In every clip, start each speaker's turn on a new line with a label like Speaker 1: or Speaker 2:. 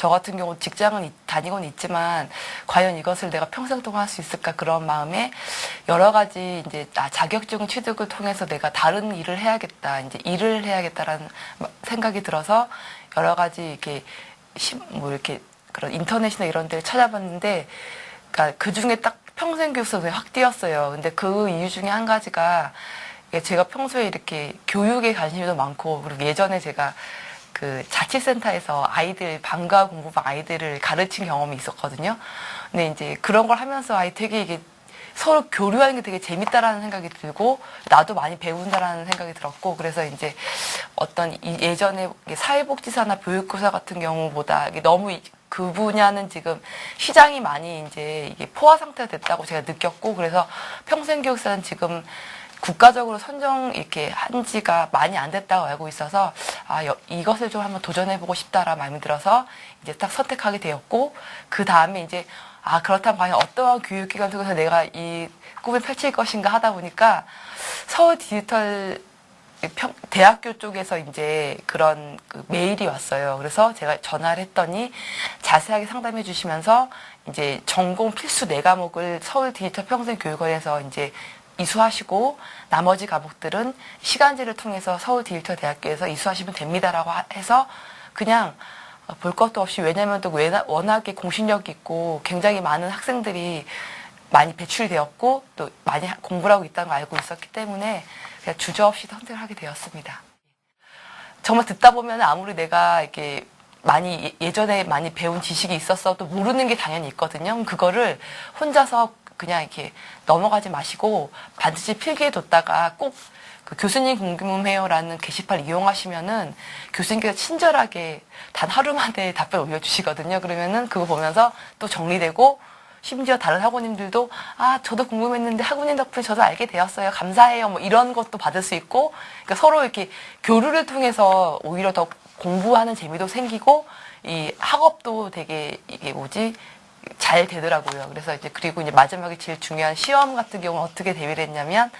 Speaker 1: 저 같은 경우 직장은 있- 다니고는 있지만 과연 이것을 내가 평생 동안 할 수 있을까 그런 마음에 여러 가지 이제 나 자격증 취득을 통해서 내가 다른 일을 해야겠다 이제 일을 해야겠다라는 마- 생각이 들어서 여러 가지 이렇게 시- 뭐 이렇게 그런 인터넷이나 이런 데를 찾아봤는데 그러니까 그 중에 딱 평생 교육서에 확 띄었어요. 근데 그 이유 중에 한 가지가 제가 평소에 이렇게 교육에 관심이 더 많고 그리고 예전에 제가 그 자치센터에서 아이들 방과 공부방 아이들을 가르친 경험이 있었거든요. 근데 이제 그런 걸 하면서 아이 되게 이게 서로 교류하는 게 되게 재밌다라는 생각이 들고 나도 많이 배운다라는 생각이 들었고 그래서 이제 어떤 이 예전에 사회복지사나 교육교사 같은 경우보다 너무 이- 그 분야는 지금 시장이 많이 이제 이게 포화 상태가 됐다고 제가 느꼈고 그래서 평생교육사는 지금 국가적으로 선정 이렇게 한 지가 많이 안 됐다고 알고 있어서 아 여- 이것을 좀 한번 도전해보고 싶다라는 마음이 들어서 이제 딱 선택하게 되었고 그 다음에 이제 아 그렇다면 과연 어떠한 교육기관 속에서 내가 이 꿈을 펼칠 것인가 하다 보니까 서울 디지털 평- 대학교 쪽에서 이제 그런 그 메일이 왔어요. 그래서 제가 전화를 했더니 자세하게 상담해 주시면서 이제 전공 필수 네 과목을 서울 디지털 평생 교육원에서 이제 이수하시고 나머지 과목들은 시간제를 통해서 서울 디지털 대학교에서 이수하시면 됩니다라고 하- 해서 그냥 어, 볼 것도 없이 왜냐면 또 워낙에 공신력이 있고 굉장히 많은 학생들이 많이 배출되었고 또 많이 하- 공부를 하고 있다는 걸 알고 있었기 때문에 그냥 주저없이 선택을 하게 되었습니다. 정말 듣다 보면 아무리 내가 이렇게 많이 예- 예전에 많이 배운 지식이 있었어도 모르는 게 당연히 있거든요. 그거를 혼자서 그냥 이렇게 넘어가지 마시고 반드시 필기해 뒀다가 꼭 그 교수님 궁금해요라는 게시판 이용하시면은 교수님께서 친절하게 단 하루 만에 답변 올려주시거든요. 그러면은 그거 보면서 또 정리되고 심지어 다른 학우님들도 아 저도 궁금했는데 학우님 덕분에 저도 알게 되었어요. 감사해요. 뭐 이런 것도 받을 수 있고 그러니까 서로 이렇게 교류를 통해서 오히려 더 공부하는 재미도 생기고 이 학업도 되게 이게 뭐지 잘 되더라고요 그래서 이제 그리고 이제 마지막에 제일 중요한 시험 같은 경우는 어떻게 대비를 했냐면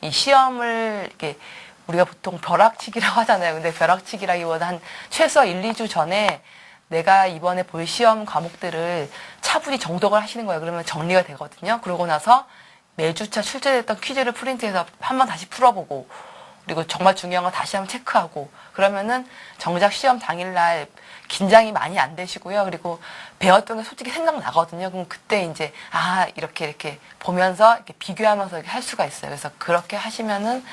Speaker 1: 이 시험을 이렇게 우리가 보통 벼락치기라고 하잖아요 근데 벼락치기라기보다 한 최소 1, 2주 전에 내가 이번에 볼 시험 과목들을 차분히 정독을 하시는 거예요. 그러면 정리가 되거든요. 그러고 나서 매주차 출제됐던 퀴즈를 프린트해서 한 번 다시 풀어보고 그리고 정말 중요한 거 다시 한번 체크하고 그러면은 정작 시험 당일날 긴장이 많이 안 되시고요. 그리고 배웠던 게 솔직히 생각나거든요. 그럼 그때 이제 아 이렇게 이렇게 보면서 이렇게 비교하면서 이렇게 할 수가 있어요. 그래서 그렇게 하시면은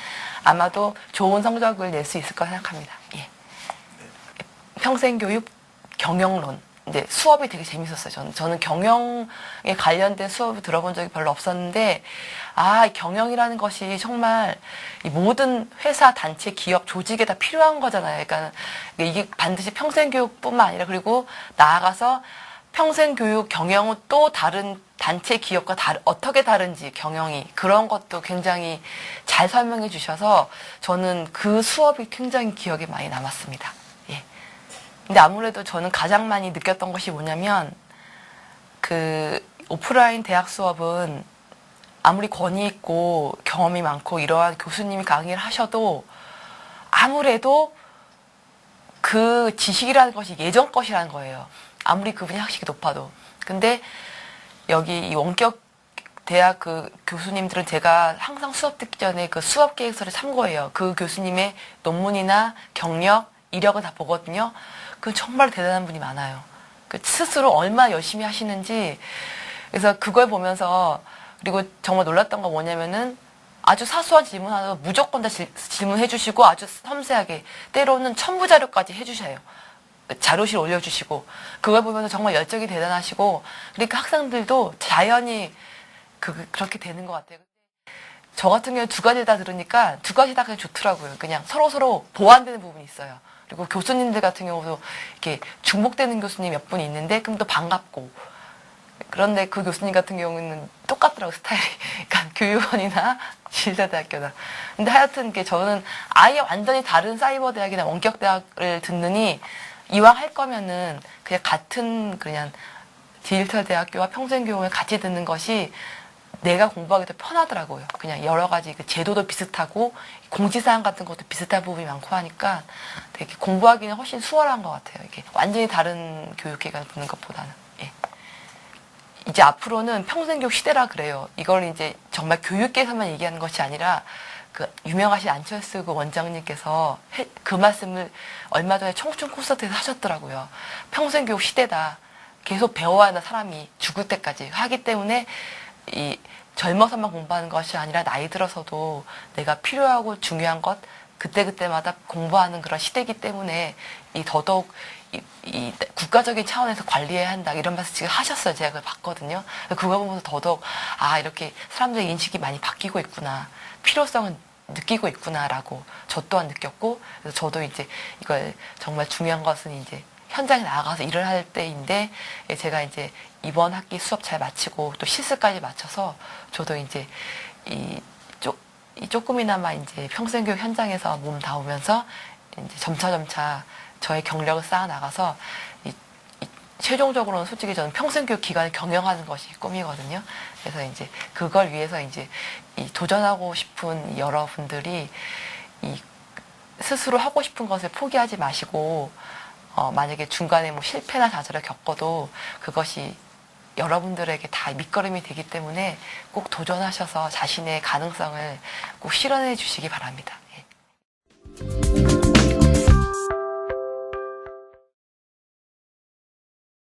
Speaker 1: 아마도 좋은 성적을 낼 수 있을 거라 생각합니다. 예. 평생 교육 경영론. 이제 수업이 되게 재밌었어요. 저는 저는 경영에 관련된 수업을 들어본 적이 별로 없었는데 아, 이 경영이라는 것이 정말 이 모든 회사, 단체, 기업, 조직에 다 필요한 거잖아요. 그러니까 이게 반드시 평생교육뿐만 아니라 그리고 나아가서 평생교육 경영은 또 다른 단체 기업과 다르, 어떻게 다른지 경영이 그런 것도 굉장히 잘 설명해 주셔서 저는 그 수업이 굉장히 기억에 많이 남았습니다. 예. 근데 아무래도 저는 가장 많이 느꼈던 것이 뭐냐면 그 오프라인 대학 수업은 아무리 권위 있고 경험이 많고 이러한 교수님이 강의를 하셔도 아무래도 그 지식이라는 것이 예전 것이라는 거예요. 아무리 그분이 학식이 높아도. 근데 여기 이 원격 대학 그 교수님들은 제가 항상 수업 듣기 전에 그 수업 계획서를 참고해요. 그 교수님의 논문이나 경력, 이력을 다 보거든요. 그 정말 대단한 분이 많아요. 그 스스로 얼마나 열심히 하시는지. 그래서 그걸 보면서 그리고 정말 놀랐던 건 뭐냐면은 아주 사소한 질문 하나 무조건 다 질- 질문해 주시고 아주 섬세하게 때로는 첨부 자료까지 해 주셔요. 자료실 올려주시고 그걸 보면서 정말 열정이 대단하시고 그러니까 학생들도 자연히 그, 그렇게 되는 것 같아요. 저 같은 경우는 두 가지 다 들으니까 두 가지 다 그냥 좋더라고요. 그냥 서로 서로 보완되는 부분이 있어요. 그리고 교수님들 같은 경우도 이렇게 중복되는 교수님 몇분 있는데 그럼 또 반갑고 그런데 그 교수님 같은 경우는 똑같더라고 스타일이. 그러니까 교육원이나 진사대학교나. 근데 하여튼 게 저는 아예 완전히 다른 사이버 대학이나 원격 대학을 듣느니 이왕 할 거면은 그냥 같은 그냥 디지털 대학교와 평생 교육을 같이 듣는 것이 내가 공부하기 더 편하더라고요. 그냥 여러 가지 그 제도도 비슷하고 공지사항 같은 것도 비슷한 부분이 많고 하니까 되게 공부하기는 훨씬 수월한 것 같아요. 이게 완전히 다른 교육기관을 보는 것보다는. 예. 이제 앞으로는 평생교육 시대라 그래요. 이걸 이제 정말 교육계에서만 얘기하는 것이 아니라 그 유명하신 안철수 그 원장님께서 해- 그 말씀을 얼마 전에 청춘 콘서트에서 하셨더라고요. 평생교육 시대다. 계속 배워야 하는 사람이 죽을 때까지 하기 때문에 이 젊어서만 공부하는 것이 아니라 나이 들어서도 내가 필요하고 중요한 것 그때그때마다 공부하는 그런 시대이기 때문에 이 더더욱 이, 이 국가적인 차원에서 관리해야 한다 이런 말씀 지금 하셨어요. 제가 그걸 봤거든요. 그거 보면서 더더욱 아 이렇게 사람들의 인식이 많이 바뀌고 있구나 필요성은 느끼고 있구나라고 저 또한 느꼈고 그래서 저도 이제 이걸 정말 중요한 것은 이제 현장에 나가서 일을 할 때인데 예, 제가 이제 이번 학기 수업 잘 마치고 또 실습까지 마쳐서 저도 이제 이, 쪼, 이 조금이나마 이제 평생교육 현장에서 몸 닿으면서 이제 점차 점차 저의 경력을 쌓아 나가서 이, 이 최종적으로는 솔직히 저는 평생교육 기관을 경영하는 것이 꿈이거든요. 그래서 이제 그걸 위해서 이제 이 도전하고 싶은 여러분들이 이 스스로 하고 싶은 것을 포기하지 마시고 어, 만약에 중간에 뭐 실패나 좌절을 겪어도 그것이 여러분들에게 다 밑거름이 되기 때문에 꼭 도전하셔서 자신의 가능성을 꼭 실현해 주시기 바랍니다.